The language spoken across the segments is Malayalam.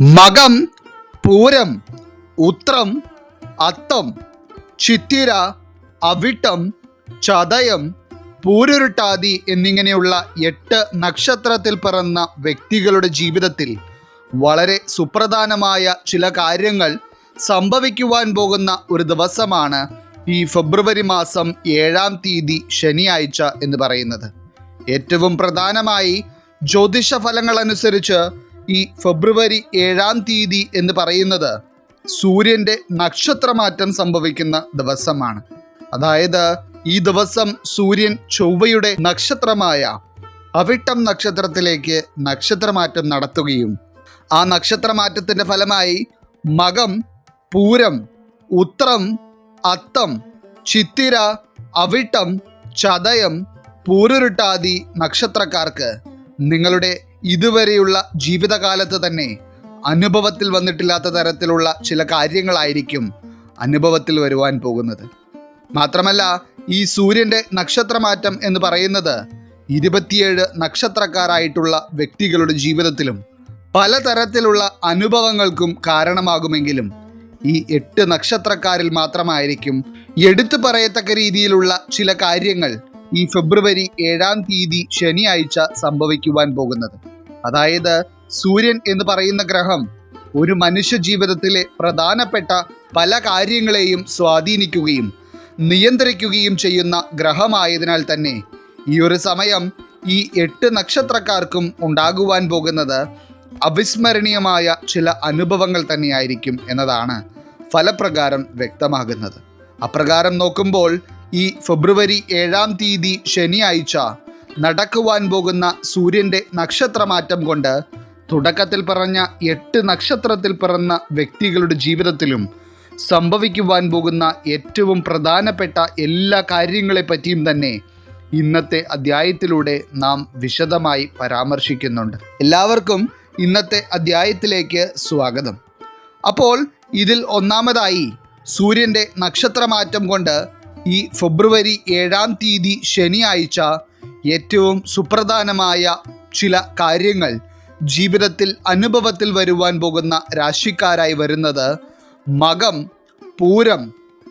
മകം പൂരം ഉത്രം അത്തം ചിത്തിര അവിട്ടം ചതയം പൂരുരുട്ടാതി എന്നിങ്ങനെയുള്ള എട്ട് നക്ഷത്രത്തിൽ പിറന്ന വ്യക്തികളുടെ ജീവിതത്തിൽ വളരെ സുപ്രധാനമായ ചില കാര്യങ്ങൾ സംഭവിക്കുവാൻ പോകുന്ന ഒരു ദിവസമാണ് ഈ ഫെബ്രുവരി മാസം ഏഴാം തീയതി ശനിയാഴ്ച എന്ന് പറയുന്നത്. ഏറ്റവും പ്രധാനമായി ജ്യോതിഷ ഫലങ്ങൾ അനുസരിച്ച് ഈ ഫെബ്രുവരി ഏഴാം തീയതി എന്ന് പറയുന്നത് സൂര്യന്റെ നക്ഷത്രമാറ്റം സംഭവിക്കുന്ന ദിവസമാണ്. അതായത് ഈ ദിവസം സൂര്യൻ ചൊവ്വയുടെ നക്ഷത്രമായ അവിട്ടം നക്ഷത്രത്തിലേക്ക് നക്ഷത്രമാറ്റം നടത്തുകയും ആ നക്ഷത്രമാറ്റത്തിന്റെ ഫലമായി മകം പൂരം ഉത്രം അത്തം ചിത്തിര അവിട്ടം ചതയം പൂരുരുട്ടാദി നക്ഷത്രക്കാർക്ക് നിങ്ങളുടെ ഇതുവരെയുള്ള ജീവിതകാലത്ത് തന്നെ അനുഭവത്തിൽ വന്നിട്ടില്ലാത്ത തരത്തിലുള്ള ചില കാര്യങ്ങളായിരിക്കും അനുഭവത്തിൽ വരുവാൻ പോകുന്നത്. മാത്രമല്ല ഈ സൂര്യന്റെ നക്ഷത്രമാറ്റം എന്ന് പറയുന്നത് ഇരുപത്തിയേഴ് നക്ഷത്രക്കാരായിട്ടുള്ള വ്യക്തികളുടെ ജീവിതത്തിലും പലതരത്തിലുള്ള അനുഭവങ്ങൾക്കും കാരണമാകുമെങ്കിലും ഈ എട്ട് നക്ഷത്രക്കാരിൽ മാത്രമായിരിക്കും എടുത്തു പറയത്തക്ക രീതിയിലുള്ള ചില കാര്യങ്ങൾ ഈ ഫെബ്രുവരി ഏഴാം തീയതി ശനിയാഴ്ച സംഭവിക്കുവാൻ പോകുന്നത്. അതായത് സൂര്യൻ എന്ന് പറയുന്ന ഗ്രഹം ഒരു മനുഷ്യ ജീവിതത്തിലെ പ്രധാനപ്പെട്ട പല കാര്യങ്ങളെയും സ്വാധീനിക്കുകയും നിയന്ത്രിക്കുകയും ചെയ്യുന്ന ഗ്രഹമായതിനാൽ തന്നെ ഈ ഒരു സമയം ഈ എട്ട് നക്ഷത്രക്കാർക്കും ഉണ്ടാകുവാൻ പോകുന്നത് അവിസ്മരണീയമായ ചില അനുഭവങ്ങൾ തന്നെയായിരിക്കും എന്നതാണ് ഫലപ്രകാരം വ്യക്തമാകുന്നത്. അപ്രകാരം നോക്കുമ്പോൾ ഈ ഫെബ്രുവരി ഏഴാം തീയതി ശനിയാഴ്ച നടക്കുവാൻ പോകുന്ന സൂര്യന്റെ നക്ഷത്രമാറ്റം കൊണ്ട് തുടക്കത്തിൽ പറഞ്ഞ എട്ട് നക്ഷത്രത്തിൽ പിറന്ന വ്യക്തികളുടെ ജീവിതത്തിലും സംഭവിക്കുവാൻ പോകുന്ന ഏറ്റവും പ്രധാനപ്പെട്ട എല്ലാ കാര്യങ്ങളെപ്പറ്റിയും തന്നെ ഇന്നത്തെ അധ്യായത്തിലൂടെ നാം വിശദമായി പരാമർശിക്കുന്നുണ്ട്. എല്ലാവർക്കും ഇന്നത്തെ അധ്യായത്തിലേക്ക് സ്വാഗതം. അപ്പോൾ ഇതിൽ ഒന്നാമതായി സൂര്യന്റെ നക്ഷത്രമാറ്റം കൊണ്ട് ഈ ഫെബ്രുവരി ഏഴാം തീയതി ശനിയാഴ്ച ഏറ്റവും സുപ്രധാനമായ ചില കാര്യങ്ങൾ ജീവിതത്തിൽ അനുഭവത്തിൽ വരുവാൻ പോകുന്ന രാശിക്കാരായി വരുന്നത് മകം പൂരം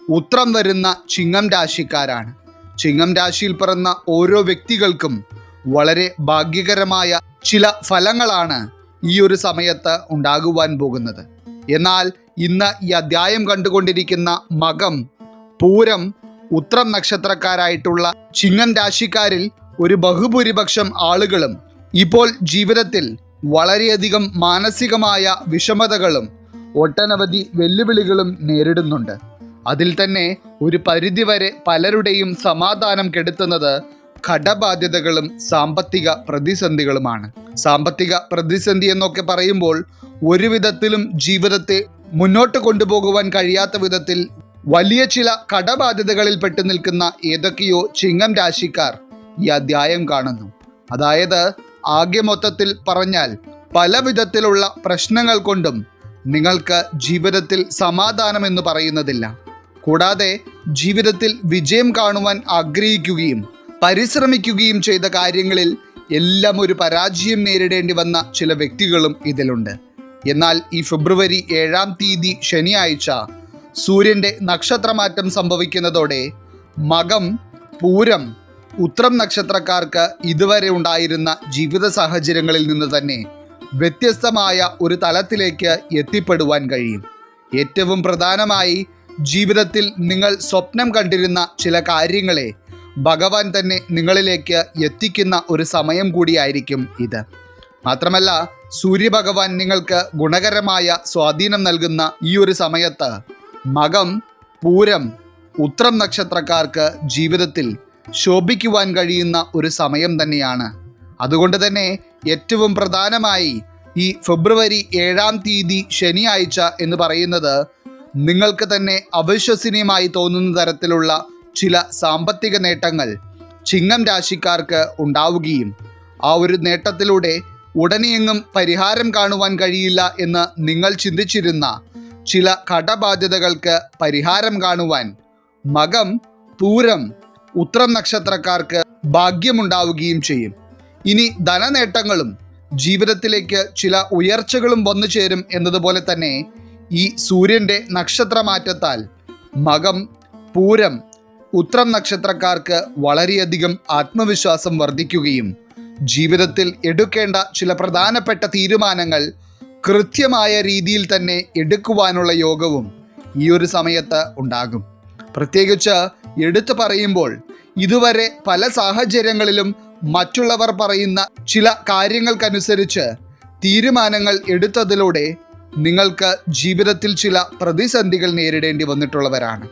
ഉത്രം വരുന്ന ചിങ്ങം രാശിക്കാരാണ്. ചിങ്ങം രാശിയിൽ പിറന്ന ഓരോ വ്യക്തികൾക്കും വളരെ ഭാഗ്യകരമായ ചില ഫലങ്ങളാണ് ഈ ഒരു സമയത്ത് ഉണ്ടാകുവാൻ പോകുന്നത്. എന്നാൽ ഇന്ന് ഈ അധ്യായം കണ്ടുകൊണ്ടിരിക്കുന്ന മകം പൂരം ഉത്രം നക്ഷത്രക്കാരായിട്ടുള്ള ചിങ്ങം രാശിക്കാരിൽ ഒരു ബഹുഭൂരിപക്ഷം ആളുകളും ഇപ്പോൾ ജീവിതത്തിൽ വളരെയധികം മാനസികമായ വിഷമതകളും ഒട്ടനവധി വെല്ലുവിളികളും നേരിടുന്നുണ്ട്. അതിൽ തന്നെ ഒരു പരിധിവരെ പലരുടെയും സമാധാനം കെടുത്തുന്നത് ഘടബാധ്യതകളും സാമ്പത്തിക പ്രതിസന്ധികളുമാണ്. സാമ്പത്തിക പ്രതിസന്ധി എന്നൊക്കെ പറയുമ്പോൾ ഒരു വിധത്തിലും ജീവിതത്തെ മുന്നോട്ട് കൊണ്ടുപോകുവാൻ കഴിയാത്ത വിധത്തിൽ വലിയ ചില കടബാധ്യതകളിൽ പെട്ടു നിൽക്കുന്ന ഏതൊക്കെയോ ചിങ്ങം രാശിക്കാർ ഈ അധ്യായം കാണുന്നു. അതായത് ആകെ മൊത്തത്തിൽ പറഞ്ഞാൽ പല വിധത്തിലുള്ള പ്രശ്നങ്ങൾ കൊണ്ടും നിങ്ങൾക്ക് ജീവിതത്തിൽ സമാധാനം എന്ന് പറയുന്നതില്ല. കൂടാതെ ജീവിതത്തിൽ വിജയം കാണുവാൻ ആഗ്രഹിക്കുകയും പരിശ്രമിക്കുകയും ചെയ്ത കാര്യങ്ങളിൽ എല്ലാം ഒരു പരാജയം നേരിടേണ്ടി വന്ന ചില വ്യക്തികളും ഇതിലുണ്ട്. എന്നാൽ ഈ ഫെബ്രുവരി ഏഴാം തീയതി ശനിയാഴ്ച സൂര്യന്റെ നക്ഷത്രമാറ്റം സംഭവിക്കുന്നതോടെ മകം പൂരം ഉത്രം നക്ഷത്രക്കാർക്ക് ഇതുവരെ ഉണ്ടായിരുന്ന ജീവിത സാഹചര്യങ്ങളിൽ നിന്ന് തന്നെ വ്യത്യസ്തമായ ഒരു തലത്തിലേക്ക് എത്തിപ്പെടുവാൻ കഴിയും. ഏറ്റവും പ്രധാനമായി ജീവിതത്തിൽ നിങ്ങൾ സ്വപ്നം കണ്ടിരുന്ന ചില കാര്യങ്ങളെ ഭഗവാൻ തന്നെ നിങ്ങളിലേക്ക് എത്തിക്കുന്ന ഒരു സമയം കൂടിയായിരിക്കും ഇത്. മാത്രമല്ല സൂര്യഭഗവാൻ നിങ്ങൾക്ക് ഗുണകരമായ സ്വാധീനം നൽകുന്ന ഈ ഒരു സമയത്ത് മകം പൂരം ഉത്രം നക്ഷത്രക്കാർക്ക് ജീവിതത്തിൽ ശോഭിക്കുവാൻ കഴിയുന്ന ഒരു സമയം തന്നെയാണ്. അതുകൊണ്ട് തന്നെ ഏറ്റവും പ്രധാനമായി ഈ ഫെബ്രുവരി ഏഴാം തീയതി ശനിയാഴ്ച എന്ന് പറയുന്നത് നിങ്ങൾക്ക് തന്നെ അവിശ്വസനീയമായി തോന്നുന്ന തരത്തിലുള്ള ചില സാമ്പത്തിക നേട്ടങ്ങൾ ചിങ്ങം രാശിക്കാർക്ക് ഉണ്ടാവുകയും ആ ഒരു നേട്ടത്തിലൂടെ ഉടനെയെങ്ങും പരിഹാരം കാണുവാൻ കഴിയില്ല എന്ന് നിങ്ങൾ ചിന്തിച്ചിരുന്ന ചില കടബാധ്യതകൾക്ക് പരിഹാരം കാണുവാൻ മകം പൂരം ഉത്രം നക്ഷത്രക്കാർക്ക് ഭാഗ്യമുണ്ടാവുകയും ചെയ്യും. ഇനി ധനനേട്ടങ്ങളും ജീവിതത്തിലേക്ക് ചില ഉയർച്ചകളും വന്നു ചേരും എന്നതുപോലെ തന്നെ ഈ സൂര്യന്റെ നക്ഷത്രമാറ്റത്താൽ മകം പൂരം ഉത്രം നക്ഷത്രക്കാർക്ക് വളരെയധികം ആത്മവിശ്വാസം വർദ്ധിക്കുകയും ജീവിതത്തിൽ എടുക്കേണ്ട ചില പ്രധാനപ്പെട്ട തീരുമാനങ്ങൾ കൃത്യമായ രീതിയിൽ തന്നെ എടുക്കുവാനുള്ള യോഗവും ഈ ഒരു സമയത്ത് ഉണ്ടാകും. പ്രത്യേകിച്ച് എടുത്തു പറയുമ്പോൾ ഇതുവരെ പല സാഹചര്യങ്ങളിലും മറ്റുള്ളവർ പറയുന്ന ചില കാര്യങ്ങൾക്കനുസരിച്ച് തീരുമാനങ്ങൾ എടുത്തതിലൂടെ നിങ്ങൾക്ക് ജീവിതത്തിൽ ചില പ്രതിസന്ധികൾ നേരിടേണ്ടി വന്നിട്ടുള്ളവരാണ്.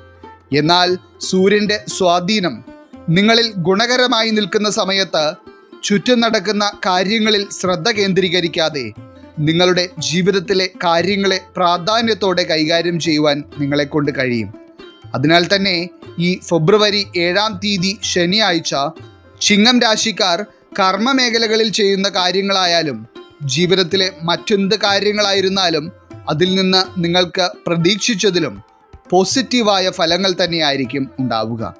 എന്നാൽ സൂര്യന്റെ സ്വാധീനം നിങ്ങളിൽ ഗുണകരമായി നിൽക്കുന്ന സമയത്ത് ചുറ്റും നടക്കുന്ന കാര്യങ്ങളിൽ ശ്രദ്ധ കേന്ദ്രീകരിക്കാതെ നിങ്ങളുടെ ജീവിതത്തിലെ കാര്യങ്ങളെ പ്രാധാന്യത്തോടെ കൈകാര്യം ചെയ്യുവാൻ നിങ്ങളെ കൊണ്ട് കഴിയും. അതിനാൽ തന്നെ ഈ ഫെബ്രുവരി ഏഴാം തീയതി ശനിയാഴ്ച ചിങ്ങം രാശിക്കാർ കർമ്മ മേഖലകളിൽ ചെയ്യുന്ന കാര്യങ്ങളായാലും ജീവിതത്തിലെ മറ്റെന്ത് കാര്യങ്ങളായിരുന്നാലും അതിൽ നിന്ന് നിങ്ങൾക്ക് പ്രതീക്ഷിച്ചതിലും പോസിറ്റീവായ ഫലങ്ങൾ തന്നെയായിരിക്കും ഉണ്ടാവുക.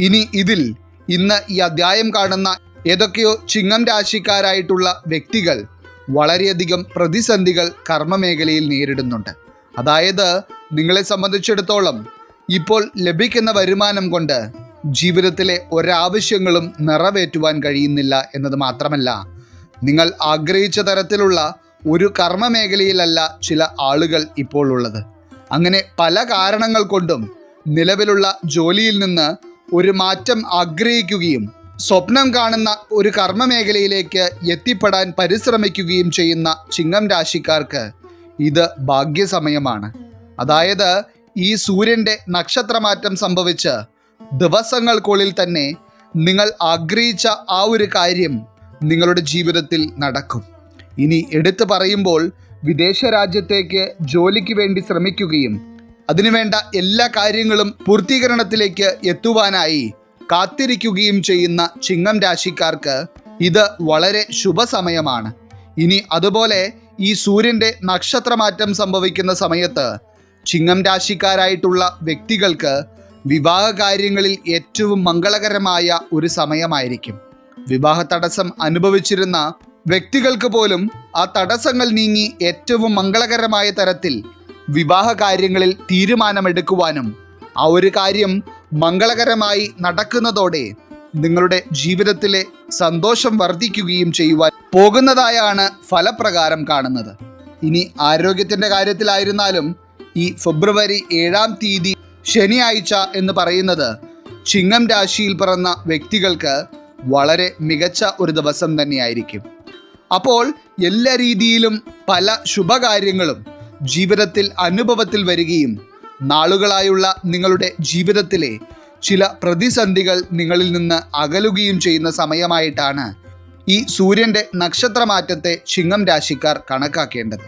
ഇനി ഇതിൽ ഇന്ന് ഈ അധ്യായം കാണുന്ന ഏതൊക്കെയോ ചിങ്ങം രാശിക്കാരായിട്ടുള്ള വ്യക്തികൾ വളരെയധികം പ്രതിസന്ധികൾ കർമ്മമേഖലയിൽ നേരിടുന്നുണ്ട്. അതായത് നിങ്ങളെ സംബന്ധിച്ചിടത്തോളം ഇപ്പോൾ ലഭിക്കുന്ന വരുമാനം കൊണ്ട് ജീവിതത്തിലെ ഒരാവശ്യങ്ങളും നിറവേറ്റുവാൻ കഴിയുന്നില്ല എന്നത് മാത്രമല്ല നിങ്ങൾ ആഗ്രഹിച്ച തരത്തിലുള്ള ഒരു കർമ്മ മേഖലയിലല്ല ചില ആളുകൾ ഇപ്പോൾ ഉള്ളത്. അങ്ങനെ പല കാരണങ്ങൾ കൊണ്ടും നിലവിലുള്ള ജോലിയിൽ നിന്ന് ഒരു മാറ്റം ആഗ്രഹിക്കുകയും സ്വപ്നം കാണുന്ന ഒരു കർമ്മ മേഖലയിലേക്ക് എത്തിപ്പെടാൻ പരിശ്രമിക്കുകയും ചെയ്യുന്ന ചിങ്ങം രാശിക്കാർക്ക് ഇത് ഭാഗ്യസമയമാണ്. അതായത് ഈ സൂര്യന്റെ നക്ഷത്രമാറ്റം സംഭവിച്ച് ദിവസങ്ങൾക്കുള്ളിൽ തന്നെ നിങ്ങൾ ആഗ്രഹിച്ച ആ ഒരു കാര്യം നിങ്ങളുടെ ജീവിതത്തിൽ നടക്കും. ഇനി എടുത്തു പറയുമ്പോൾ വിദേശ രാജ്യത്തേക്ക് ജോലിക്ക് വേണ്ടി ശ്രമിക്കുകയും അതിനുവേണ്ട എല്ലാ കാര്യങ്ങളും പൂർത്തീകരണത്തിലേക്ക് എത്തുവാനായി കാത്തിരിക്കുകയും ചെയ്യുന്ന ചിങ്ങം രാശിക്കാർക്ക് ഇത് വളരെ ശുഭസമയമാണ്. ഇനി അതുപോലെ ഈ സൂര്യന്റെ നക്ഷത്രമാറ്റം സംഭവിക്കുന്ന സമയത്ത് ചിങ്ങം രാശിക്കാരായിട്ടുള്ള വ്യക്തികൾക്ക് വിവാഹ കാര്യങ്ങളിൽ ഏറ്റവും മംഗളകരമായ ഒരു സമയമായിരിക്കും. വിവാഹ തടസ്സം അനുഭവിച്ചിരുന്ന വ്യക്തികൾക്ക് പോലും ആ തടസ്സങ്ങൾ നീങ്ങി ഏറ്റവും മംഗളകരമായ തരത്തിൽ വിവാഹ കാര്യങ്ങളിൽ തീരുമാനമെടുക്കുവാനും ആ ഒരു കാര്യം മംഗളകരമായി നടക്കുന്നതോടെ നിങ്ങളുടെ ജീവിതത്തിലെ സന്തോഷം വർദ്ധിക്കുകയും ചെയ്യുവാൻ പോകുന്നതായാണ് ഫലപ്രകാരം കാണുന്നത്. ഇനി ആരോഗ്യത്തിന്റെ കാര്യത്തിലായിരുന്നാലും ഈ ഫെബ്രുവരി ഏഴാം തീയതി ശനിയാഴ്ച എന്ന് പറയുന്നത് ചിങ്ങം രാശിയിൽ പിറന്ന വ്യക്തികൾക്ക് വളരെ മികച്ച ഒരു ദിവസം തന്നെയായിരിക്കും. അപ്പോൾ എല്ലാ രീതിയിലും പല ശുഭകാര്യങ്ങളും ജീവിതത്തിൽ അനുഭവത്തിൽ വരികയും നാളുകളായുള്ള നിങ്ങളുടെ ജീവിതത്തിലെ ചില പ്രതിസന്ധികൾ നിങ്ങളിൽ നിന്ന് അകലുകയും ചെയ്യുന്ന സമയമായിട്ടാണ് ഈ സൂര്യന്റെ നക്ഷത്രമാറ്റത്തെ ചിങ്ങം രാശിക്കാർ കണക്കാക്കേണ്ടത്.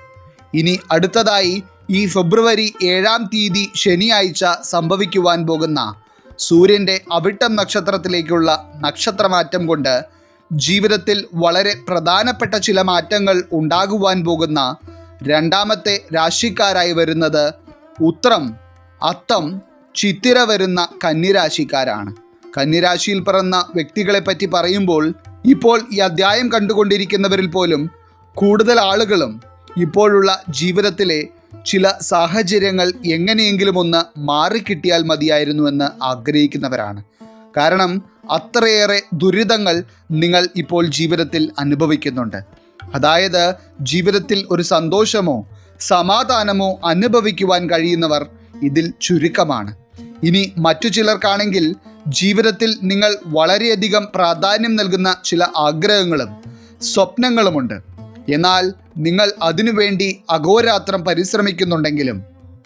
ഇനി അടുത്തതായി ഈ ഫെബ്രുവരി ഏഴാം തീയതി ശനിയാഴ്ച സംഭവിക്കുവാൻ പോകുന്ന സൂര്യന്റെ അവിട്ടം നക്ഷത്രത്തിലേക്കുള്ള നക്ഷത്രമാറ്റം കൊണ്ട് ജീവിതത്തിൽ വളരെ പ്രധാനപ്പെട്ട ചില മാറ്റങ്ങൾ ഉണ്ടാകുവാൻ പോകുന്ന രണ്ടാമത്തെ രാശിക്കാരായി വരുന്നത് ഉത്രം അത്തം ചിത്തിര വരുന്ന കന്നിരാശിക്കാരാണ്. കന്നിരാശിയിൽ പിറന്ന വ്യക്തികളെ പറ്റി പറയുമ്പോൾ ഇപ്പോൾ ഈ അധ്യായം കണ്ടുകൊണ്ടിരിക്കുന്നവരിൽ പോലും കൂടുതൽ ആളുകളും ഇപ്പോഴുള്ള ജീവിതത്തിലെ ചില സാഹചര്യങ്ങൾ എങ്ങനെയെങ്കിലും ഒന്ന് മാറിക്കിട്ടിയാൽ മതിയായിരുന്നുവെന്ന് ആഗ്രഹിക്കുന്നവരാണ്. കാരണം അത്രയേറെ ദുരിതങ്ങൾ നിങ്ങൾ ഇപ്പോൾ ജീവിതത്തിൽ അനുഭവിക്കുന്നുണ്ട്. അതായത് ജീവിതത്തിൽ ഒരു സന്തോഷമോ സമാധാനമോ അനുഭവിക്കുവാൻ കഴിയുന്നവർ ഇതിൽ ചുരുക്കമാണ്. ഇനി മറ്റു ചിലർക്കാണെങ്കിൽ ജീവിതത്തിൽ നിങ്ങൾ വളരെയധികം പ്രാധാന്യം നൽകുന്ന ചില ആഗ്രഹങ്ങളും സ്വപ്നങ്ങളുമുണ്ട്. എന്നാൽ നിങ്ങൾ അതിനുവേണ്ടി അഘോരാത്രം പരിശ്രമിക്കുന്നുണ്ടെങ്കിലും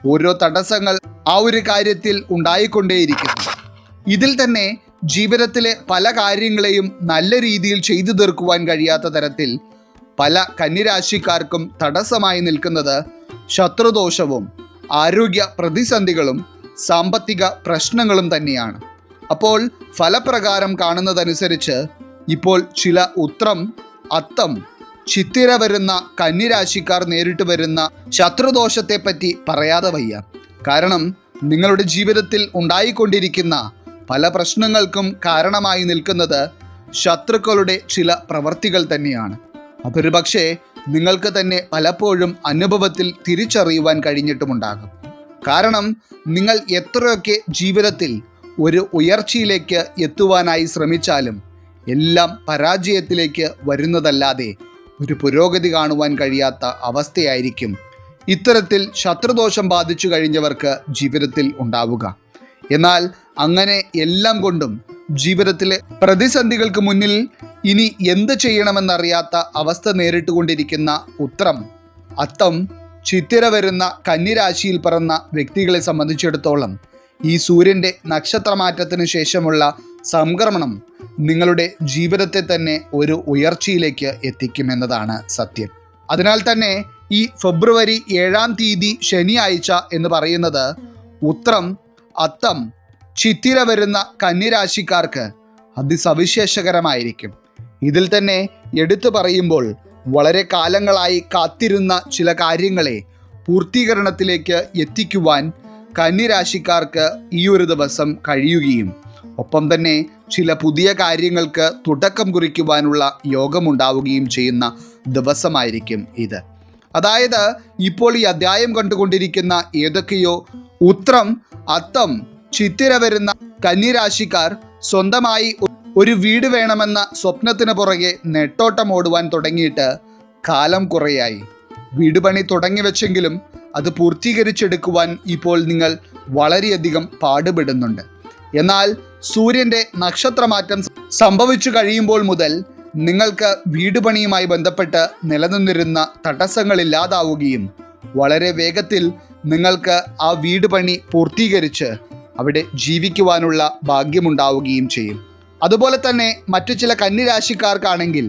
ഓരോ തടസ്സങ്ങൾ ആ ഒരു കാര്യത്തിൽ ഉണ്ടായിക്കൊണ്ടേയിരിക്കുന്നു. ഇതിൽ തന്നെ ജീവിതത്തിലെ പല കാര്യങ്ങളെയും നല്ല രീതിയിൽ ചെയ്തു തീർക്കുവാൻ കഴിയാത്ത തരത്തിൽ പല കന്നിരാശിക്കാർക്കും തടസ്സമായി നിൽക്കുന്നത് ശത്രുദോഷവും ആരോഗ്യ പ്രതിസന്ധികളും സാമ്പത്തിക പ്രശ്നങ്ങളും തന്നെയാണ്. അപ്പോൾ ഫലപ്രകാരം കാണുന്നതനുസരിച്ച് ഇപ്പോൾ ചില ഉത്രം അത്തം ചിത്തിര വരുന്ന കന്നിരാശിക്കാർ നേരിട്ട് വരുന്ന ശത്രുദോഷത്തെപ്പറ്റി പറയാതെ വയ്യ. കാരണം നിങ്ങളുടെ ജീവിതത്തിൽ ഉണ്ടായിക്കൊണ്ടിരിക്കുന്ന പല പ്രശ്നങ്ങൾക്കും കാരണമായി നിൽക്കുന്നത് ശത്രുക്കളുടെ ചില പ്രവർത്തികൾ തന്നെയാണ്. അതൊരു പക്ഷേ നിങ്ങൾക്ക് തന്നെ പലപ്പോഴും അനുഭവത്തിൽ തിരിച്ചറിയുവാൻ കഴിഞ്ഞിട്ടുമുണ്ടാകും. കാരണം നിങ്ങൾ എത്രയൊക്കെ ജീവിതത്തിൽ ഒരു ഉയർച്ചയിലേക്ക് എത്തുവാനായി ശ്രമിച്ചാലും എല്ലാം പരാജയത്തിലേക്ക് വരുന്നതല്ലാതെ ഒരു പുരോഗതി കാണുവാൻ കഴിയാത്ത അവസ്ഥയായിരിക്കും. ഇത്തരത്തിൽ ശത്രുദോഷം ബാധിച്ചു കഴിഞ്ഞവർക്ക് ജീവിതത്തിൽ ഉണ്ടാവുക. എന്നാൽ അങ്ങനെ എല്ലാം കൊണ്ടും ജീവിതത്തിലെ പ്രതിസന്ധികൾക്ക് മുന്നിൽ ഇനി എന്ത് ചെയ്യണമെന്നറിയാത്ത അവസ്ഥ നേരിട്ടുകൊണ്ടിരിക്കുന്ന ഉത്രം. അത്തം ചിത്തിര വരുന്ന കന്നിരാശിയിൽ പിറന്ന വ്യക്തികളെ സംബന്ധിച്ചിടത്തോളം ഈ സൂര്യന്റെ നക്ഷത്രമാറ്റത്തിന് ശേഷമുള്ള സംക്രമണം നിങ്ങളുടെ ജീവിതത്തെ തന്നെ ഒരു ഉയർച്ചയിലേക്ക് എത്തിക്കുമെന്നതാണ് സത്യം. അതിനാൽ തന്നെ ഈ ഫെബ്രുവരി ഏഴാം തീയതി ശനിയാഴ്ച എന്ന് പറയുന്നത് ഉത്രം അത്തം ചിത്തിര വരുന്ന കന്നിരാശിക്കാർക്ക് അതിസവിശേഷകരമായിരിക്കും. ഇതിൽ തന്നെ എടുത്തു പറയുമ്പോൾ വളരെ കാലങ്ങളായി കാത്തിരുന്ന ചില കാര്യങ്ങളെ പൂർത്തീകരണത്തിലേക്ക് എത്തിക്കുവാൻ കന്നിരാശിക്കാർക്ക് ഈ ഒരു ദിവസം കഴിയുകയും ഒപ്പം തന്നെ ചില പുതിയ കാര്യങ്ങൾക്ക് തുടക്കം കുറിക്കുവാനുള്ള യോഗമുണ്ടാവുകയും ചെയ്യുന്ന ദിവസമായിരിക്കും ഇത്. അതായത് ഇപ്പോൾ ഈ അധ്യായം കണ്ടുകൊണ്ടിരിക്കുന്ന ഏതൊക്കെയോ ഉത്രം അത്തം ചിത്തിര വരുന്ന കന്നിരാശിക്കാർ സ്വന്തമായി ഒരു വീട് വേണമെന്ന സ്വപ്നത്തിന് പുറകെ നെട്ടോട്ടം ഓടുവാൻ തുടങ്ങിയിട്ട് കാലം കുറയായി. വീട് പണി തുടങ്ങി വെച്ചെങ്കിലും അത് പൂർത്തീകരിച്ചെടുക്കുവാൻ ഇപ്പോൾ നിങ്ങൾ വളരെയധികം പാടുപെടുന്നുണ്ട്. എന്നാൽ സൂര്യന്റെ നക്ഷത്രമാറ്റം സംഭവിച്ചു കഴിയുമ്പോൾ മുതൽ നിങ്ങൾക്ക് വീട് പണിയുമായി ബന്ധപ്പെട്ട് നിലനിന്നിരുന്ന തടസ്സങ്ങൾ ഇല്ലാതാവുകയും വളരെ വേഗത്തിൽ നിങ്ങൾക്ക് ആ വീട് പണി പൂർത്തീകരിച്ച് അവിടെ ജീവിക്കുവാനുള്ള ഭാഗ്യമുണ്ടാവുകയും ചെയ്യും. അതുപോലെ തന്നെ മറ്റു ചില കന്നിരാശിക്കാർക്കാണെങ്കിൽ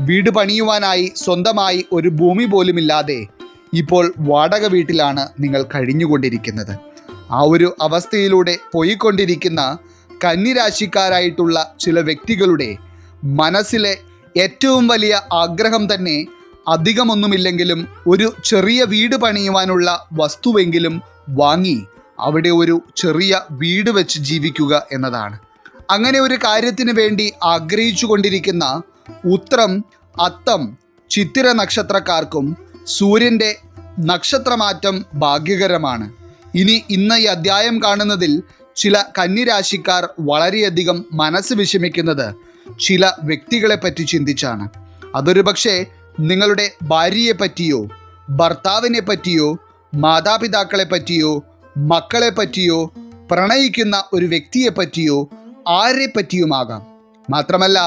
വീട് പണിയുവാനായി സ്വന്തമായി ഒരു ഭൂമി പോലുമില്ലാതെ ഇപ്പോൾ വാടക വീട്ടിലാണ് നിങ്ങൾ കഴിഞ്ഞുകൊണ്ടിരിക്കുന്നത്. ആ ഒരു അവസ്ഥയിലൂടെ പോയിക്കൊണ്ടിരിക്കുന്ന കന്നിരാശിക്കാരായിട്ടുള്ള ചില വ്യക്തികളുടെ മനസ്സിലെ ഏറ്റവും വലിയ ആഗ്രഹം തന്നെ അധികമൊന്നുമില്ലെങ്കിലും ഒരു ചെറിയ വീട് പണിയുവാനുള്ള വസ്തുവെങ്കിലും വാങ്ങി അവിടെ ഒരു ചെറിയ വീട് വെച്ച് ജീവിക്കുക എന്നതാണ്. അങ്ങനെ ഒരു കാര്യത്തിന് വേണ്ടി ആഗ്രഹിച്ചു കൊണ്ടിരിക്കുന്ന ഉത്രം അത്തം ചിത്തിര നക്ഷത്രക്കാർക്കും സൂര്യന്റെ നക്ഷത്രമാറ്റം ഭാഗ്യകരമാണ്. ഇനി ഇന്ന് ഈ അധ്യായം കാണുന്നതിൽ ചില കന്നിരാശിക്കാർ വളരെയധികം മനസ്സ് വിഷമിക്കുന്നത് ചില വ്യക്തികളെ പറ്റി ചിന്തിച്ചാണ്. അതൊരു പക്ഷേ നിങ്ങളുടെ ഭാര്യയെ പറ്റിയോ ഭർത്താവിനെ പറ്റിയോ മാതാപിതാക്കളെ പറ്റിയോ മക്കളെ പറ്റിയോ പ്രണയിക്കുന്ന ഒരു വ്യക്തിയെ പറ്റിയോ ആരെ പറ്റിയുമാകാം. മാത്രമല്ല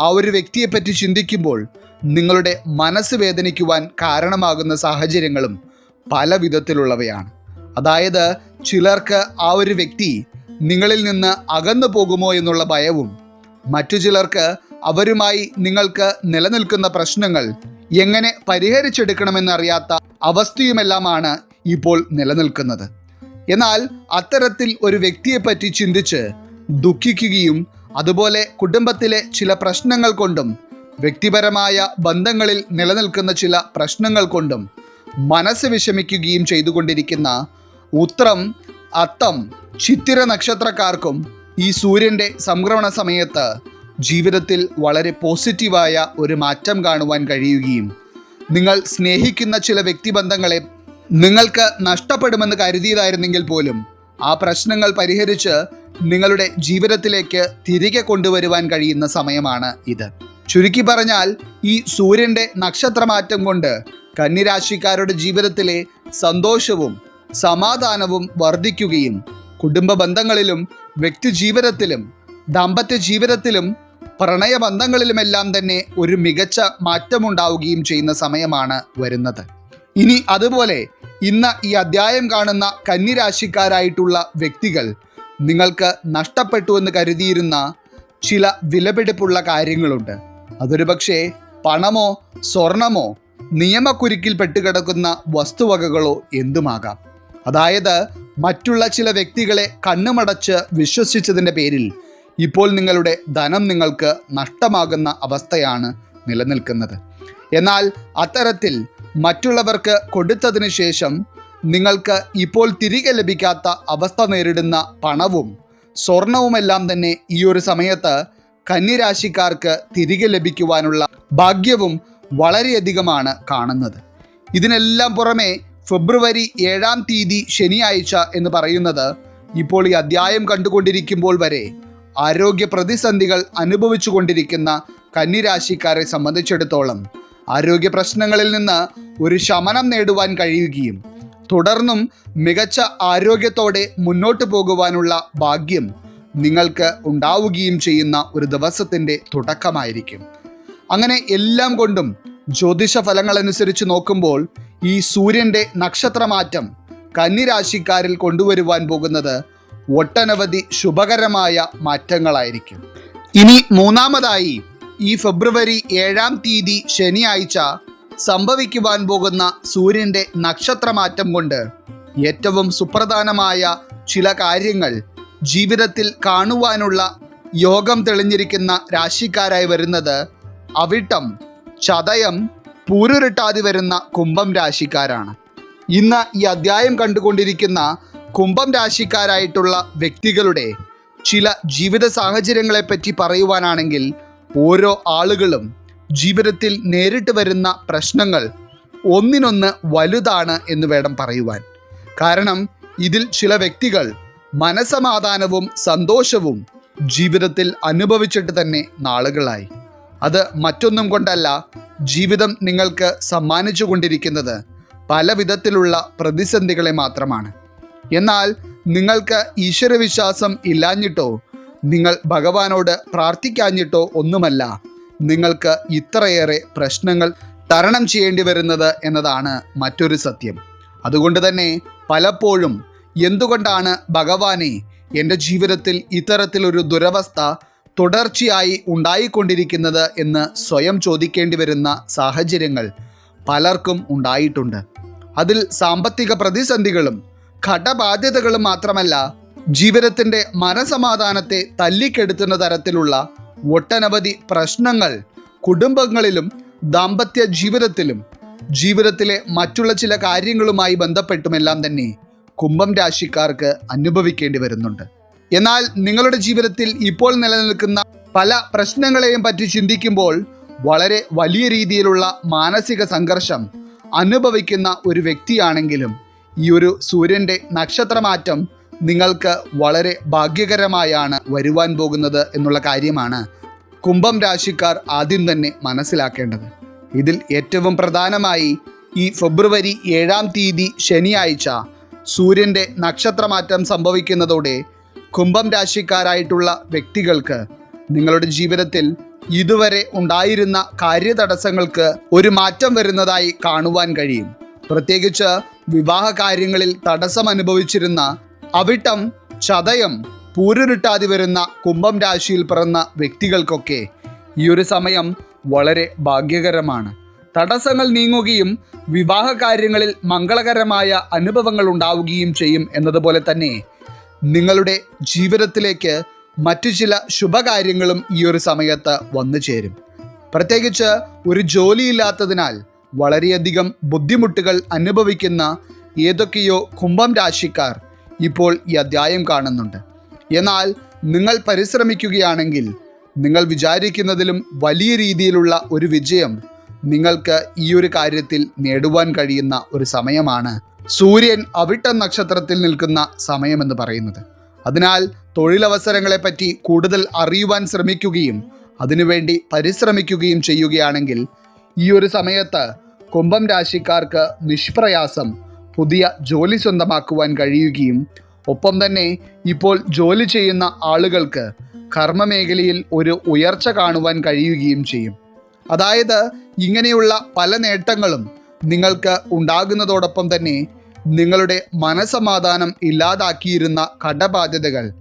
ആ ഒരു വ്യക്തിയെപ്പറ്റി ചിന്തിക്കുമ്പോൾ നിങ്ങളുടെ മനസ്സ് വേദനിക്കുവാൻ കാരണമാകുന്ന സാഹചര്യങ്ങളും പല വിധത്തിലുള്ളവയാണ്. അതായത് ചിലർക്ക് ആ ഒരു വ്യക്തി നിങ്ങളിൽ നിന്ന് അകന്നു പോകുമോ എന്നുള്ള ഭയവും മറ്റു ചിലർക്ക് അവരുമായി നിങ്ങൾക്ക് നിലനിൽക്കുന്ന പ്രശ്നങ്ങൾ എങ്ങനെ പരിഹരിച്ചെടുക്കണമെന്നറിയാത്ത അവസ്ഥയുമെല്ലാമാണ് ഇപ്പോൾ നിലനിൽക്കുന്നത്. എന്നാൽ അത്തരത്തിൽ ഒരു വ്യക്തിയെപ്പറ്റി ചിന്തിച്ച് ദുഃഖിക്കുകയും അതുപോലെ കുടുംബത്തിലെ ചില പ്രശ്നങ്ങൾ കൊണ്ടും വ്യക്തിപരമായ ബന്ധങ്ങളിൽ നിലനിൽക്കുന്ന ചില പ്രശ്നങ്ങൾ കൊണ്ടും മനസ്സ് വിഷമിക്കുകയും ചെയ്തുകൊണ്ടിരിക്കുന്ന ഉത്രം അത്തം ചിത്തിര നക്ഷത്രക്കാർക്കും ഈ സൂര്യന്റെ സംക്രമണ സമയത്ത് ജീവിതത്തിൽ വളരെ പോസിറ്റീവായ ഒരു മാറ്റം കാണുവാൻ കഴിയുകയും നിങ്ങൾ സ്നേഹിക്കുന്ന ചില വ്യക്തിബന്ധങ്ങളെ നിങ്ങൾക്ക് നഷ്ടപ്പെടുമെന്ന് കരുതിയതായിരുന്നെങ്കിൽ പോലും ആ പ്രശ്നങ്ങൾ പരിഹരിച്ച് നിങ്ങളുടെ ജീവിതത്തിലേക്ക് തിരികെ കൊണ്ടുവരുവാൻ കഴിയുന്ന സമയമാണ് ഇത്. ചുരുക്കി പറഞ്ഞാൽ ഈ സൂര്യന്റെ നക്ഷത്രമാറ്റം കൊണ്ട് കന്നിരാശിക്കാരുടെ ജീവിതത്തിലെ സന്തോഷവും സമാധാനവും വർദ്ധിക്കുകയും കുടുംബ ബന്ധങ്ങളിലും വ്യക്തി ജീവിതത്തിലും ദാമ്പത്യ ജീവിതത്തിലും പ്രണയബന്ധങ്ങളിലുമെല്ലാം തന്നെ ഒരു മികച്ച മാറ്റമുണ്ടാവുകയും ചെയ്യുന്ന സമയമാണ് വരുന്നത്. ഇനി അതുപോലെ ഇന്ന് ഈ അധ്യായം കാണുന്ന കന്നിരാശിക്കാരായിട്ടുള്ള വ്യക്തികൾ നിങ്ങൾക്ക് നഷ്ടപ്പെട്ടു എന്ന് കരുതിയിരുന്ന ചില വിലപിടിപ്പുള്ള കാര്യങ്ങളുണ്ട്. അതൊരു പക്ഷേ പണമോ സ്വർണമോ നിയമക്കുരുക്കിൽ പെട്ടുകിടക്കുന്ന വസ്തുവകകളോ എന്തുമാകാം? അതായത് മറ്റുള്ള ചില വ്യക്തികളെ കണ്ണുമടച്ച് വിശ്വസിച്ചതിന്റെ പേരിൽ ഇപ്പോൾ നിങ്ങളുടെ ധനം നിങ്ങൾക്ക് നഷ്ടമാകുന്ന അവസ്ഥയാണ് നിലനിൽക്കുന്നത്. എന്നാൽ അത്തരത്തിൽ മറ്റുള്ളവർക്ക് കൊടുത്തതിനു ശേഷം നിങ്ങൾക്ക് ഇപ്പോൾ തിരികെ ലഭിക്കാത്ത അവസ്ഥ നേരിടുന്ന പണവും സ്വർണവുമെല്ലാം തന്നെ ഈ ഒരു സമയത്ത് കന്നിരാശിക്കാർക്ക് തിരികെ ലഭിക്കുവാനുള്ള ഭാഗ്യവും വളരെയധികമാണ് കാണുന്നത്. ഇതിനെല്ലാം പുറമെ ഫെബ്രുവരി ഏഴാം തീയതി ശനിയാഴ്ച എന്ന് പറയുന്നത് ഇപ്പോൾ ഈ അധ്യായം കണ്ടുകൊണ്ടിരിക്കുമ്പോൾ വരെ ആരോഗ്യ പ്രതിസന്ധികൾ അനുഭവിച്ചു കൊണ്ടിരിക്കുന്ന കന്നിരാശിക്കാരെ സംബന്ധിച്ചിടത്തോളം ആരോഗ്യ പ്രശ്നങ്ങളിൽ നിന്ന് ഒരു ശമനം നേടുവാൻ കഴിയുകയും തുടർന്നും മികച്ച ആരോഗ്യത്തോടെ മുന്നോട്ട് പോകുവാനുള്ള ഭാഗ്യം നിങ്ങൾക്ക് ഉണ്ടാവുകയും ചെയ്യുന്ന ഒരു ദിവസത്തിന്റെ തുടക്കമായിരിക്കും. അങ്ങനെ എല്ലാം കൊണ്ടും ജ്യോതിഷ ഫലങ്ങൾ അനുസരിച്ച് നോക്കുമ്പോൾ ഈ സൂര്യന്റെ നക്ഷത്രമാറ്റം കന്നിരാശിക്കാരിൽ കൊണ്ടുവരുവാൻ പോകുന്നത് ഒട്ടനവധി ശുഭകരമായ മാറ്റങ്ങളായിരിക്കും. ഇനി മൂന്നാമതായി ഈ ഫെബ്രുവരി ഏഴാം തീയതി ശനിയാഴ്ച സംഭവിക്കുവാൻ പോകുന്ന സൂര്യന്റെ നക്ഷത്രമാറ്റം കൊണ്ട് ഏറ്റവും സുപ്രധാനമായ ചില കാര്യങ്ങൾ ജീവിതത്തിൽ കാണുവാനുള്ള യോഗം തെളിഞ്ഞിരിക്കുന്ന രാശിക്കാരായി വരുന്നത് അവിട്ടം ചതയം പൂരുരുട്ടാതി വരുന്ന കുംഭം രാശിക്കാരാണ്. ഇന്ന് ഈ അധ്യായം കണ്ടുകൊണ്ടിരിക്കുന്ന കുംഭം രാശിക്കാരായിട്ടുള്ള വ്യക്തികളുടെ ചില ജീവിത സാഹചര്യങ്ങളെപ്പറ്റി പറയുവാനാണെങ്കിൽ ഓരോ ആളുകളും ജീവിതത്തിൽ നേരിട്ട് വരുന്ന പ്രശ്നങ്ങൾ ഒന്നിനൊന്ന് വലുതാണ് എന്ന് വേണം പറയുവാൻ. കാരണം ഇതിൽ ചില വ്യക്തികൾ മനസമാധാനവും സന്തോഷവും ജീവിതത്തിൽ അനുഭവിച്ചിട്ട് തന്നെ നാളുകളായി. അത് മറ്റൊന്നും കൊണ്ടല്ല ജീവിതം നിങ്ങൾക്ക് സമ്മാനിച്ചു കൊണ്ടിരിക്കുന്നത് പല വിധത്തിലുള്ള പ്രതിസന്ധികളെ മാത്രമാണ്. എന്നാൽ നിങ്ങൾക്ക് ഈശ്വരവിശ്വാസം ഇല്ലാഞ്ഞിട്ടോ നിങ്ങൾ ഭഗവാനോട് പ്രാർത്ഥിക്കാഞ്ഞിട്ടോ ഒന്നുമല്ല. നിങ്ങൾക്ക് ഇത്രയേറെ പ്രശ്നങ്ങൾ തരണം ചെയ്യേണ്ടി വരുന്നത് എന്നതാണ് മറ്റൊരു സത്യം. അതുകൊണ്ട് തന്നെ പലപ്പോഴും എന്തുകൊണ്ടാണ് ഭഗവാനെ എന്റെ ജീവിതത്തിൽ ഇത്തരത്തിലൊരു ദുരവസ്ഥ തുടർച്ചയായി ഉണ്ടായിക്കൊണ്ടിരിക്കുന്നത് എന്ന് സ്വയം ചോദിക്കേണ്ടി വരുന്ന സാഹചര്യങ്ങൾ പലർക്കും ഉണ്ടായിട്ടുണ്ട്. അതിൽ സാമ്പത്തിക പ്രതിസന്ധികളും ഘടബാധ്യതകളും മാത്രമല്ല ജീവിതത്തിന്റെ മനസമാധാനത്തെ തല്ലിക്കെടുത്തുന്ന തരത്തിലുള്ള ഒട്ടനവധി പ്രശ്നങ്ങൾ കുടുംബങ്ങളിലും ദാമ്പത്യ ജീവിതത്തിലും ജീവിതത്തിലെ മറ്റുള്ള ചില കാര്യങ്ങളുമായി ബന്ധപ്പെട്ടുമെല്ലാം തന്നെ കുംഭം രാശിക്കാർക്ക് അനുഭവിക്കേണ്ടി വരുന്നുണ്ട്. എന്നാൽ നിങ്ങളുടെ ജീവിതത്തിൽ ഇപ്പോൾ നിലനിൽക്കുന്ന പല പ്രശ്നങ്ങളെയും പറ്റി ചിന്തിക്കുമ്പോൾ വളരെ വലിയ രീതിയിലുള്ള മാനസിക സംഘർഷം അനുഭവിക്കുന്ന ഒരു വ്യക്തിയാണെങ്കിലും ഈ ഒരു സൂര്യന്റെ നക്ഷത്രമാറ്റം നിങ്ങൾക്ക് വളരെ ഭാഗ്യകരമായാണ് വരുവാൻ പോകുന്നത് എന്നുള്ള കാര്യമാണ് കുംഭം രാശിക്കാർ ആദ്യം തന്നെ മനസ്സിലാക്കേണ്ടത്. ഇതിൽ ഏറ്റവും പ്രധാനമായി ഈ ഫെബ്രുവരി ഏഴാം തീയതി ശനിയാഴ്ച സൂര്യന്റെ നക്ഷത്രമാറ്റം സംഭവിക്കുന്നതോടെ കുംഭം രാശിക്കാരായിട്ടുള്ള വ്യക്തികൾക്ക് നിങ്ങളുടെ ജീവിതത്തിൽ ഇതുവരെ ഉണ്ടായിരുന്ന കാര്യതടസ്സങ്ങൾക്ക് ഒരു മാറ്റം വരുന്നതായി കാണുവാൻ കഴിയും. പ്രത്യേകിച്ച് വിവാഹ കാര്യങ്ങളിൽ തടസ്സം അനുഭവിച്ചിരുന്ന അവിട്ടം ചതയം പൂരുരുട്ടാതി വരുന്ന കുംഭം രാശിയിൽ പിറന്ന വ്യക്തികൾക്കൊക്കെ ഈ ഒരു സമയം വളരെ ഭാഗ്യകരമാണ്. തടസ്സങ്ങൾ നീങ്ങുകയും വിവാഹ കാര്യങ്ങളിൽ മംഗളകരമായ അനുഭവങ്ങൾ ഉണ്ടാവുകയും ചെയ്യും എന്നതുപോലെ തന്നെ നിങ്ങളുടെ ജീവിതത്തിലേക്ക് മറ്റു ചില ശുഭകാര്യങ്ങളും ഈ ഒരു സമയത്ത് വന്നു ചേരും. പ്രത്യേകിച്ച് ഒരു ജോലിയില്ലാത്തതിനാൽ വളരെയധികം ബുദ്ധിമുട്ടുകൾ അനുഭവിക്കുന്ന ഏതൊക്കെയോ കുംഭം രാശിക്കാർ ഇപ്പോൾ ഈ അധ്യായം കാണുന്നുണ്ട്. എന്നാൽ നിങ്ങൾ പരിശ്രമിക്കുകയാണെങ്കിൽ നിങ്ങൾ വിചാരിക്കുന്നതിലും വലിയ രീതിയിലുള്ള ഒരു വിജയം നിങ്ങൾക്ക് ഈ ഒരു കാര്യത്തിൽ നേടുവാൻ കഴിയുന്ന ഒരു സമയമാണ്. സൂര്യൻ അവിട്ട നക്ഷത്രത്തിൽ നിൽക്കുന്ന സമയമെന്ന് പറയുന്നത്. അതിനാൽ തൊഴിലവസരങ്ങളെപ്പറ്റി കൂടുതൽ അറിയുവാൻ ശ്രമിക്കുകയും അതിനുവേണ്ടി പരിശ്രമിക്കുകയും ചെയ്യുകയാണെങ്കിൽ ഈ ഒരു സമയത്ത് കുംഭം രാശിക്കാർക്ക് നിഷ്പ്രയാസം പുതിയ ജോലി സ്വന്തമാക്കുവാൻ കഴിയുകയും ഒപ്പം തന്നെ ഇപ്പോൾ ജോലി ചെയ്യുന്ന ആളുകൾക്ക് കർമ്മമേഖലയിൽ ഒരു ഉയർച്ച കാണുവാൻ കഴിയുകയും ചെയ്യും. അതായത് ഇങ്ങനെയുള്ള പല നേട്ടങ്ങളും നിങ്ങൾക്ക് ഉണ്ടാകുന്നതോടൊപ്പം തന്നെ നിങ്ങളുടെ മനസമാധാനം ഇല്ലാതാക്കിയിരുന്ന കടബാധ്യതകൾ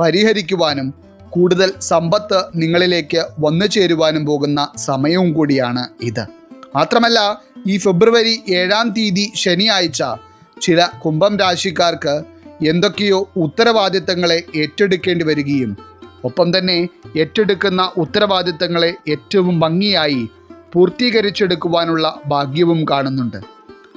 പരിഹരിക്കുവാനും കൂടുതൽ സമ്പത്ത് നിങ്ങളിലേക്ക് വന്നു ചേരുവാനും പോകുന്ന സമയവും കൂടിയാണ് ഇത്. മാത്രമല്ല ഈ ഫെബ്രുവരി ഏഴാം തീയതി ശനിയാഴ്ച ചില കുംഭം രാശിക്കാർക്ക് എന്തൊക്കെയോ ഉത്തരവാദിത്തങ്ങളെ ഏറ്റെടുക്കേണ്ടി വരികയും ഒപ്പം തന്നെ ഏറ്റെടുക്കുന്ന ഉത്തരവാദിത്തങ്ങളെ ഏറ്റവും ഭംഗിയായി പൂർത്തീകരിച്ചെടുക്കുവാനുള്ള ഭാഗ്യവും കാണുന്നുണ്ട്.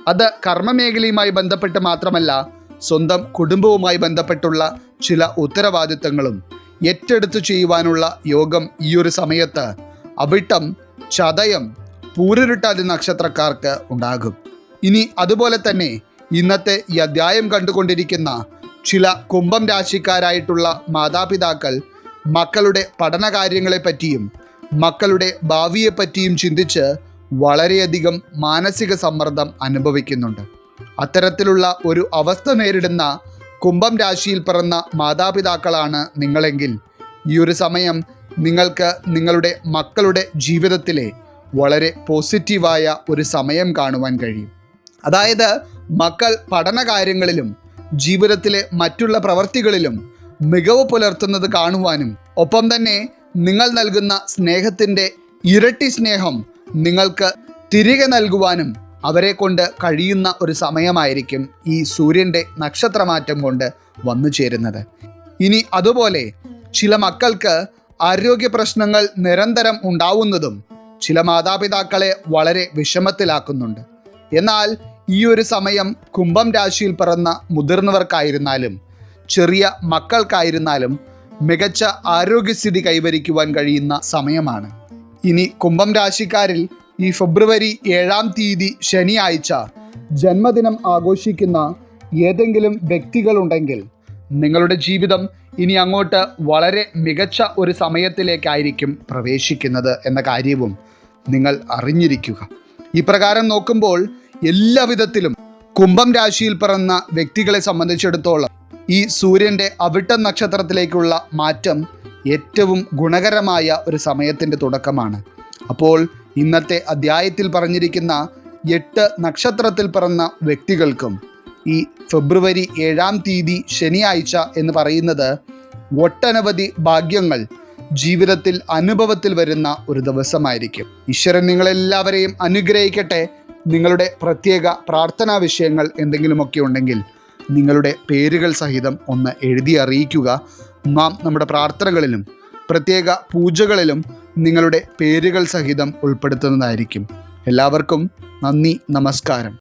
അത് കർമ്മമേഖലയുമായി ബന്ധപ്പെട്ട് മാത്രമല്ല സ്വന്തം കുടുംബവുമായി ബന്ധപ്പെട്ടുള്ള ചില ഉത്തരവാദിത്തങ്ങളും ഏറ്റെടുത്ത് ചെയ്യുവാനുള്ള യോഗം ഈയൊരു സമയത്ത് അവിട്ടം ചതയം പൂരുരുട്ടാതി നക്ഷത്രക്കാർക്ക് ഉണ്ടാകും. ഇനി അതുപോലെ തന്നെ ഇന്നത്തെ ഈ അധ്യായം കണ്ടുകൊണ്ടിരിക്കുന്ന ചില കുംഭം രാശിക്കാരായിട്ടുള്ള മാതാപിതാക്കൾ മക്കളുടെ പഠനകാര്യങ്ങളെപ്പറ്റിയും മക്കളുടെ ഭാവിയെപ്പറ്റിയും ചിന്തിച്ച് വളരെയധികം മാനസിക സമ്മർദ്ദം അനുഭവിക്കുന്നുണ്ട്. അത്തരത്തിലുള്ള ഒരു അവസ്ഥ നേരിടുന്ന കുംഭം രാശിയിൽ പിറന്ന മാതാപിതാക്കളാണ് നിങ്ങളെങ്കിൽ. ഈ ഒരു സമയം നിങ്ങൾക്ക് നിങ്ങളുടെ മക്കളുടെ ജീവിതത്തിലെ വളരെ പോസിറ്റീവായ ഒരു സമയം കാണുവാൻ കഴിയും. അതായത് മക്കൾ പഠനകാര്യങ്ങളിലും ജീവിതത്തിലെ മറ്റുള്ള പ്രവർത്തികളിലും മികവ് പുലർത്തുന്നത് കാണുവാനും ഒപ്പം തന്നെ നിങ്ങൾ നൽകുന്ന സ്നേഹത്തിന്റെ ഇരട്ടി സ്നേഹം നിങ്ങൾക്ക് തിരികെ നൽകുവാനും അവരെ കൊണ്ട് കഴിയുന്ന ഒരു സമയമായിരിക്കും ഈ സൂര്യന്റെ നക്ഷത്രമാറ്റം കൊണ്ട് വന്നു ചേരുന്നത്. ഇനി അതുപോലെ ചില മക്കൾക്ക് ആരോഗ്യ പ്രശ്നങ്ങൾ നിരന്തരം ഉണ്ടാവുന്നതും ചില മാതാപിതാക്കളെ വളരെ വിഷമത്തിലാക്കുന്നുണ്ട്. എന്നാൽ ഈ ഒരു സമയം കുംഭം രാശിയിൽ പിറന്ന മുതിർന്നവർക്കായിരുന്നാലും ചെറിയ മക്കൾക്കായിരുന്നാലും മികച്ച ആരോഗ്യസ്ഥിതി കൈവരിക്കുവാൻ കഴിയുന്ന സമയമാണ്. ഇനി കുംഭം രാശിക്കാരിൽ ഈ ഫെബ്രുവരി ഏഴാം തീയതി ശനിയാഴ്ച ജന്മദിനം ആഘോഷിക്കുന്ന ഏതെങ്കിലും വ്യക്തികളുണ്ടെങ്കിൽ നിങ്ങളുടെ ജീവിതം ഇനി അങ്ങോട്ട് വളരെ മികച്ച ഒരു സമയത്തിലേക്കായിരിക്കും പ്രവേശിക്കുന്നത് എന്ന കാര്യവും നിങ്ങൾ അറിഞ്ഞിരിക്കുക. ഇപ്രകാരം നോക്കുമ്പോൾ എല്ലാവിധത്തിലും കുംഭം രാശിയിൽ പിറന്ന വ്യക്തികളെ സംബന്ധിച്ചിടത്തോളം ഈ സൂര്യന്റെ അവിട്ട നക്ഷത്രത്തിലേക്കുള്ള മാറ്റം ഏറ്റവും ഗുണകരമായ ഒരു സമയത്തിന്റെ തുടക്കമാണ്. അപ്പോൾ ഇന്നത്തെ അധ്യായത്തിൽ പറഞ്ഞിരിക്കുന്ന എട്ട് നക്ഷത്രത്തിൽ പിറന്ന വ്യക്തികൾക്കും ഈ ഫെബ്രുവരി ഏഴാം തീയതി ശനിയാഴ്ച എന്ന് പറയുന്നത് ഒട്ടനവധി ഭാഗ്യങ്ങൾ ജീവിതത്തിൽ അനുഭവത്തിൽ വരുന്ന ഒരു ദിവസമായിരിക്കും. ഈശ്വരൻ നിങ്ങളെല്ലാവരെയും അനുഗ്രഹിക്കട്ടെ. നിങ്ങളുടെ പ്രത്യേക പ്രാർത്ഥനാ വിഷയങ്ങൾ എന്തെങ്കിലുമൊക്കെ ഉണ്ടെങ്കിൽ നിങ്ങളുടെ പേരുകൾ സഹിതം ഒന്ന് എഴുതി അറിയിക്കുക. നാം നമ്മുടെ പ്രാർത്ഥനകളിലും പ്രത്യേക പൂജകളിലും നിങ്ങളുടെ പേരുകൾ സഹിതം ഉൾപ്പെടുത്തുന്നതായിരിക്കും. എല്ലാവർക്കും നന്ദി നമസ്കാരം.